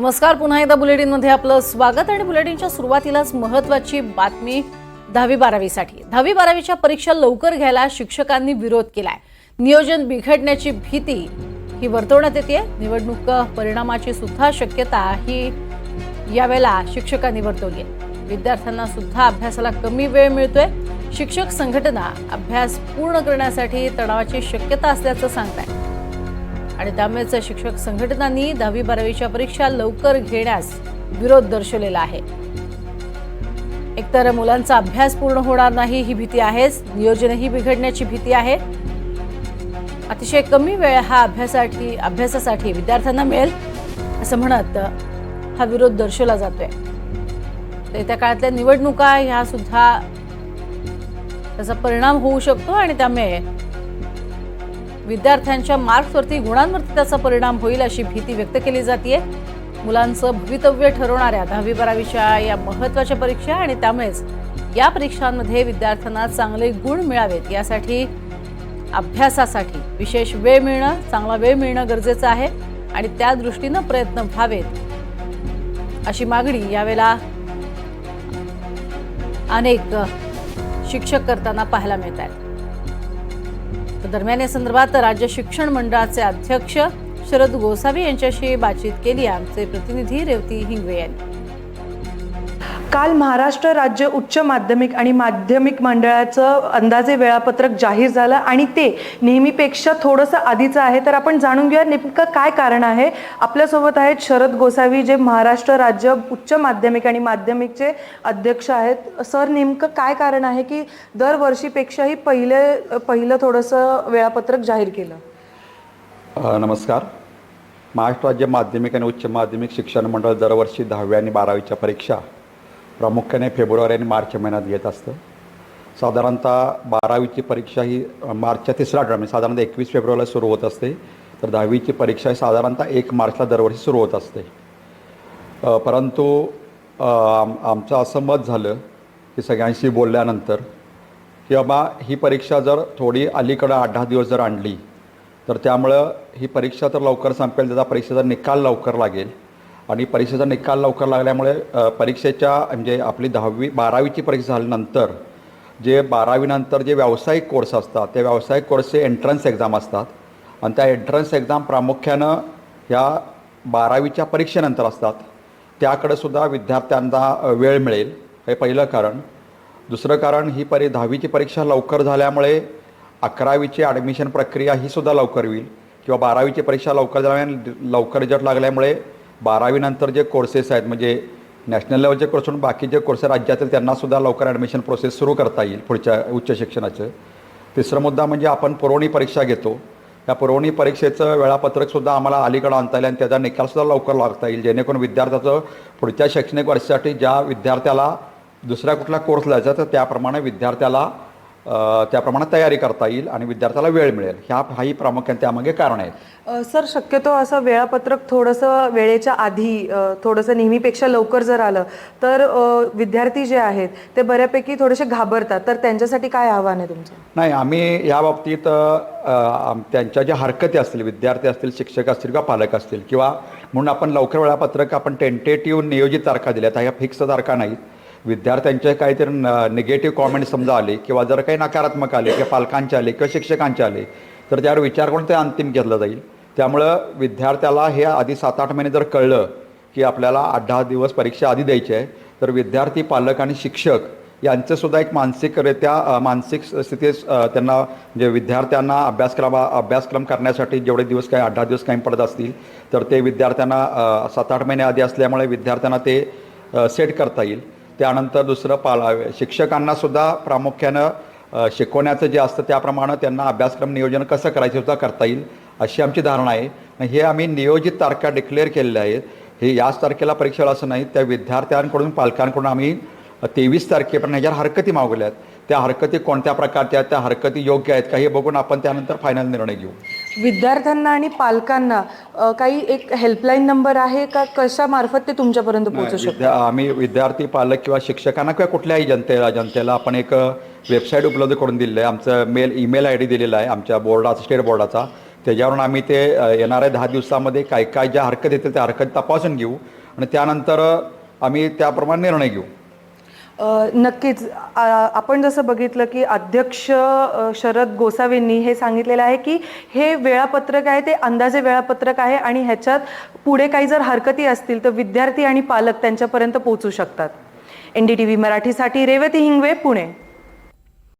नमस्कार पुन्हा एकदा बुलेटिनमध्ये आपलं स्वागत आणि बुलेटिनच्या सुरुवातीलाच महत्वाची बातमी दहावी बारावीसाठी. दहावी बारावीच्या परीक्षा लवकर घ्यायला शिक्षकांनी विरोध केलाय. नियोजन बिघडण्याची भीती ही वर्तवण्यात येते. निवडणूक परिणामाची सुद्धा शक्यता ही यावेळेला शिक्षकांनी वर्तवली आहे विद्यार्थ्यांना सुद्धा अभ्यासाला कमी वेळ मिळतोय. शिक्षक संघटना अभ्यास पूर्ण करण्यासाठी तणावाची शक्यता असल्याचं सांगताय आणि त्यामुळेच शिक्षक संघटनांनी दहावी बारावीच्या परीक्षा लवकर घेण्यास विरोध दर्शवलेला आहे. एकतर मुलांचा अभ्यास पूर्ण होणार नाही ही भीती आहेच नियोजनही बिघडण्याची भीती आहे. अतिशय कमी वेळ हा अभ्यासासाठी अभ्यासासाठी विद्यार्थ्यांना मिळेल असं म्हणत हा विरोध दर्शवला जातोय. तर येत्या काळातल्या निवडणुका ह्या सुद्धा त्याचा परिणाम होऊ शकतो आणि त्यामुळे विद्यार्थ्यांच्या मार्क्सवरती गुणांवरती त्याचा परिणाम होईल अशी भीती व्यक्त केली जाते मुलांचं भवितव्य ठरवणाऱ्या दहावी बारावीच्या या महत्त्वाच्या परीक्षा आणि त्यामुळेच या परीक्षांमध्ये विद्यार्थ्यांना चांगले गुण मिळावेत. यासाठी अभ्यासासाठी विशेष वेळ मिळणं चांगला वेळ मिळणं गरजेचं आहे आणि त्या दृष्टीनं प्रयत्न व्हावेत अशी मागणी यावेळेला अनेक शिक्षक करताना पाहायला मिळत आहेत तर दरम्यान या संदर्भात राज्य शिक्षण मंडळाचे अध्यक्ष शरद गोसावी यांच्याशी बातचीत केली. आमचे प्रतिनिधी रेवती हिंगवे यांनी. काल महाराष्ट्र राज्य उच्च माध्यमिक आणि माध्यमिक मंडळाचं अंदाजे वेळापत्रक जाहीर झालं आणि ते नेहमीपेक्षा थोडंसं आधीचं आहे. तर आपण जाणून घेऊया नेमकं काय कारण आहे. आपल्यासोबत आहेत शरद गोसावी जे महाराष्ट्र राज्य उच्च माध्यमिक आणि माध्यमिकचे अध्यक्ष आहेत. सर नेमकं काय कारण आहे की दरवर्षीपेक्षाही पहिले पहिलं थोडंसं वेळापत्रक जाहीर केलं? नमस्कार. महाराष्ट्र राज्य माध्यमिक आणि उच्च माध्यमिक शिक्षण मंडळ दरवर्षी दहावी आणि बारावीच्या परीक्षा प्रामुख्याने फेब्रुवारी आणि मार्च महिन्यात घेत असतं. साधारणतः बारावीची परीक्षा ही मार्चच्या तिसऱ्या आठवड्या म्हणजे साधारणतः एकवीस फेब्रुवारीला सुरू होत असते. तर दहावीची परीक्षा ही साधारणतः एक मार्चला दरवर्षी सुरू होत असते. परंतु आम आमचं असं मत झालं की सगळ्यांशी बोलल्यानंतर की बाबा ही परीक्षा जर थोडी अलीकडं आठ दहा दिवस जर आणली तर त्यामुळं ही परीक्षा तर लवकर संपेल त्याचा परीक्षेचा निकाल लवकर लागेल. आणि परीक्षेचा निकाल लवकर लागल्यामुळे परीक्षेच्या म्हणजे आपली दहावी बारावीची परीक्षा झाल्यानंतर जे बारावीनंतर जे व्यावसायिक कोर्स असतात त्या व्यावसायिक कोर्सचे एंट्रन्स एक्झाम असतात. आणि त्या एंट्रन्स एक्झाम प्रामुख्यानं ह्या बारावीच्या परीक्षेनंतर असतात. त्याकडे सुद्धा विद्यार्थ्यांना वेळ मिळेल. हे पहिलं कारण. दुसरं कारण ही परी दहावीची परीक्षा लवकर झाल्यामुळे अकरावीची ॲडमिशन प्रक्रिया ही सुद्धा लवकर होईल. किंवा बारावीची परीक्षा लवकर झाल्यामुळे लवकर रिझल्ट लागल्यामुळे बारावीनंतर जे कोर्सेस आहेत म्हणजे नॅशनल लेवलचे कोर्स म्हणून बाकी जे कोर्स राज्यातील त्यांनासुद्धा लवकर ॲडमिशन प्रोसेस सुरू करता येईल पुढच्या उच्च शिक्षणाचं. तिसरा मुद्दा म्हणजे आपण पुरवणी परीक्षा घेतो. त्या पुरवणी परीक्षेचं वेळापत्रकसुद्धा आम्हाला अलीकडं आणता येईल आणि त्याचा निकालसुद्धा लवकर लागता येईल. जेणेकरून विद्यार्थ्याचं पुढच्या शैक्षणिक वर्षासाठी ज्या विद्यार्थ्याला दुसऱ्या कुठला कोर्स लावायचा तर त्याप्रमाणे विद्यार्थ्याला अ, त्याप्रमाणे तयारी करता येईल आणि विद्यार्थ्याला वेळ मिळेल. ह्या हाही प्रामुख्याने त्यामागे कारण आहेत. अ, सर शक्यतो असं वेळापत्रक थोडंसं वेळेच्या आधी थोडंसं नेहमीपेक्षा लवकर जर आलं तर विद्यार्थी जे आहेत ते बऱ्यापैकी थोडेसे घाबरतात. तर त्यांच्यासाठी काय आव्हान आहे तुमचं? नाही आम्ही या बाबतीत त्यांच्या ज्या हरकती असतील विद्यार्थी असतील शिक्षक असतील किंवा पालक असतील किंवा म्हणून आपण लवकर वेळापत्रक आपण टेंटेटिव्ह नियोजित तारखा दिल्यात ह्या फिक्स तारखा नाहीत. विद्यार्थ्यांचे काहीतरी निगेटिव्ह कॉमेंट समजा आले किंवा जर काही नकारात्मक आले किंवा पालकांचे आले किंवा शिक्षकांचे आले तर त्यावर विचार करून ते अंतिम घेतलं जाईल. त्यामुळं विद्यार्थ्याला हे आधी सात आठ महिने जर कळलं की आपल्याला आठ दहा दिवस परीक्षा आधी द्यायची आहे तर विद्यार्थी पालक आणि शिक्षक यांचंसुद्धा एक मानसिकरित्या मानसिक स्थितीत त्यांना म्हणजे विद्यार्थ्यांना अभ्यासक्रमा अभ्यासक्रम करण्यासाठी जेवढे दिवस काही आठ दहा दिवस काही पडत असतील तर ते विद्यार्थ्यांना सात आठ महिने आधी असल्यामुळे विद्यार्थ्यांना ते सेट करता येईल. त्यानंतर दुसरं पाला शिक्षकांना सुद्धा प्रामुख्यानं शिकवण्याचं जे असतं त्याप्रमाणे त्यांना अभ्यासक्रम नियोजन कसं करायचं सुद्धा करता येईल अशी आमची धारणा आहे. आणि हे आम्ही नियोजित तारखा डिक्लेअर केलेल्या आहेत. हे याच तारखेला परीक्षा असं नाही त्या विद्यार्थ्यांकडून पालकांकडून आम्ही तेवीस तारखेपर्यंत ह्याच्यावर हरकती मागवल्या आहेत. त्या हरकती कोणत्या प्रकारच्या आहेत त्या हरकती योग्य आहेत का हे बघून आपण त्यानंतर फायनल निर्णय घेऊ. विद्यार्थ्यांना आणि पालकांना अ, काही एक हेल्पलाईन नंबर आहे का? कशामार्फत ते तुमच्यापर्यंत पोहोचू शकतात? विद्या आम्ही विद्यार्थी पालक किंवा शिक्षकांना किंवा कुठल्याही जनतेला जनतेला आपण एक वेबसाईट उपलब्ध करून दिलेलं आहे. आमचं मेल ईमेल आय डी दिलेला आहे आमच्या बोर्डाचा स्टेट बोर्डाचा त्याच्यावरून आम्ही ते अ, येणाऱ्या दहा दिवसामध्ये काय काय ज्या हरकत येतील त्या हरकत तपासून घेऊ. आणि त्यानंतर अ, आम्ही त्याप्रमाणे निर्णय घेऊ. नक्कीच. आपण जसं बघितलं की अध्यक्ष शरद गोसावींनी हे सांगितलेलं आहे की हे वेळापत्रक आहे ते अंदाजे वेळापत्रक आहे आणि ह्याच्यात पुढे काही जर हरकती असतील तर विद्यार्थी आणि पालक त्यांच्यापर्यंत पोहोचू शकतात. एन डी टी व्ही मराठीसाठी रेवती हिंगवे पुणे.